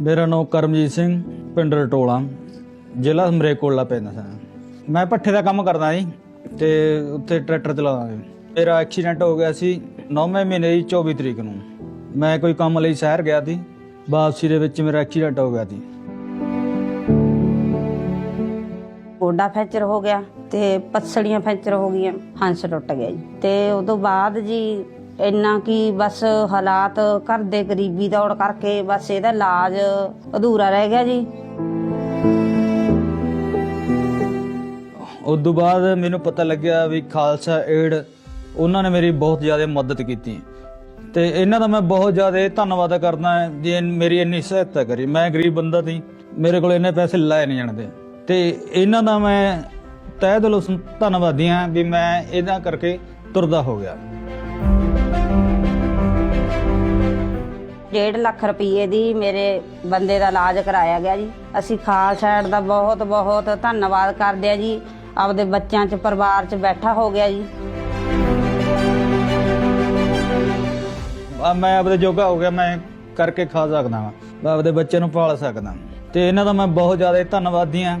ਮੇਰਾ ਨਾਮ ਕਰਮਜੀਤ ਸਿੰਘ, ਪਿੰਡ ਰਟੋਲਾ। ਜ਼ਿਲ੍ਹਾ ਮਰੇਕੋਲਾ ਪੈਂਦਾ ਸੀ ਮੈਂ ਪੱਠੇ ਦਾ ਕੰਮ ਕਰਦਾ ਜੀ, ਤੇ ਉੱਥੇ ਟਰੈਕਟਰ ਚਲਾਉਂਦਾ ਸੀ ਮੇਰਾ ਐਕਸੀਡੈਂਟ ਹੋ ਗਿਆ ਸੀ 9ਵੇਂ ਮਹੀਨੇ ਦੀ 24 ਤਰੀਕ ਨੂੰ। ਮੈਂ ਕੋਈ ਕੰਮ ਲਈ ਸ਼ਹਿਰ ਗਿਆ ਸੀ, ਵਾਪਸੀ ਦੇ ਵਿੱਚ ਮੇਰਾ ਐਕਸੀਡੈਂਟ ਹੋ ਗਿਆ ਸੀ। ਗੋਡਾ ਫ੍ਰੈਕਚਰ ਹੋ ਗਿਆ ਤੇ ਪੱਸੜੀਆਂ ਫ੍ਰੈਕਚਰ ਹੋ ਗਈਆਂ, ਹੰਸ ਟੁੱਟ ਗਿਆ ਜੀ। ਤੇ ਉਸ ਤੋਂ ਬਾਅਦ ਜੀ ਇੰਨਾ ਕੀ ਬਸ ਹਾਲਾਤ ਘਰ ਦੇ ਗਰੀਬੀ ਦੌੜ ਕਰਕੇ ਬਸ ਇਹਦਾ ਇਲਾਜ ਅਧੂਰਾ ਰਹਿ ਗਿਆ ਜੀ। ਉਸ ਤੋਂ ਬਾਅਦ ਮੈਨੂੰ ਪਤਾ ਲੱਗਿਆ ਵੀ ਖਾਲਸਾ ਏਡ ਉਹਨਾਂ ਨੇ ਮੇਰੀ ਬਹੁਤ ਜ਼ਿਆਦਾ ਮਦਦ ਕੀਤੀ। ਤੇ ਇਹਨਾਂ ਦਾ ਮੈਂ ਬਹੁਤ ਜ਼ਿਆਦਾ ਧੰਨਵਾਦ ਕਰਦਾ ਜੀ ਮੇਰੀ ਇੰਨੀ ਸਹਾਇਤਾ ਕਰੀ। ਮੈਂ ਗਰੀਬ ਬੰਦਾ ਸੀ, ਮੇਰੇ ਕੋਲ ਇੰਨੇ ਪੈਸੇ ਲਾਏ ਨਹੀਂ ਜਾਣਦੇ ਤੇ ਇਹਨਾਂ ਦਾ ਮੈਂ ਤਹਿ ਦਿਲੋਂ ਧੰਨਵਾਦੀ ਹਾਂ ਵੀ ਮੈਂ ਇਹਦਾ ਕਰਕੇ ਤੁਰਦਾ ਹੋ ਗਿਆ। 1.5 ਲੱਖ ਰੁਪਏ ਦੀ ਮੇਰੇ ਬੰਦੇ ਦਾ ਇਲਾਜ ਕਰਾਇਆ ਗਿਆ ਜੀ। ਅਸੀਂ ਖਾਲਸਾ ਏਡ ਦਾ ਬਹੁਤ ਬਹੁਤ ਧੰਨਵਾਦ ਕਰਦੇ ਆ ਜੀ। ਆਪਦੇ ਬੱਚਿਆਂ 'ਚ, ਪਰਿਵਾਰ 'ਚ ਬੈਠਾ ਹੋ ਗਿਆ ਜੀ। ਆ ਮੈਂ ਆਪਦੇ ਜੋਗਾ ਹੋ ਗਿਆ, ਮੈਂ ਕਰਕੇ ਖਾ ਸਕਦਾ ਹਾਂ ਮੈਂ ਆਪਦੇ ਬੱਚੇ ਨੂੰ ਪਾਲ ਸਕਦਾ। ਤੇ ਇਹਨਾਂ ਦਾ ਮੈਂ ਬਹੁਤ ਜ਼ਿਆਦਾ ਧੰਨਵਾਦੀ ਹਾਂ।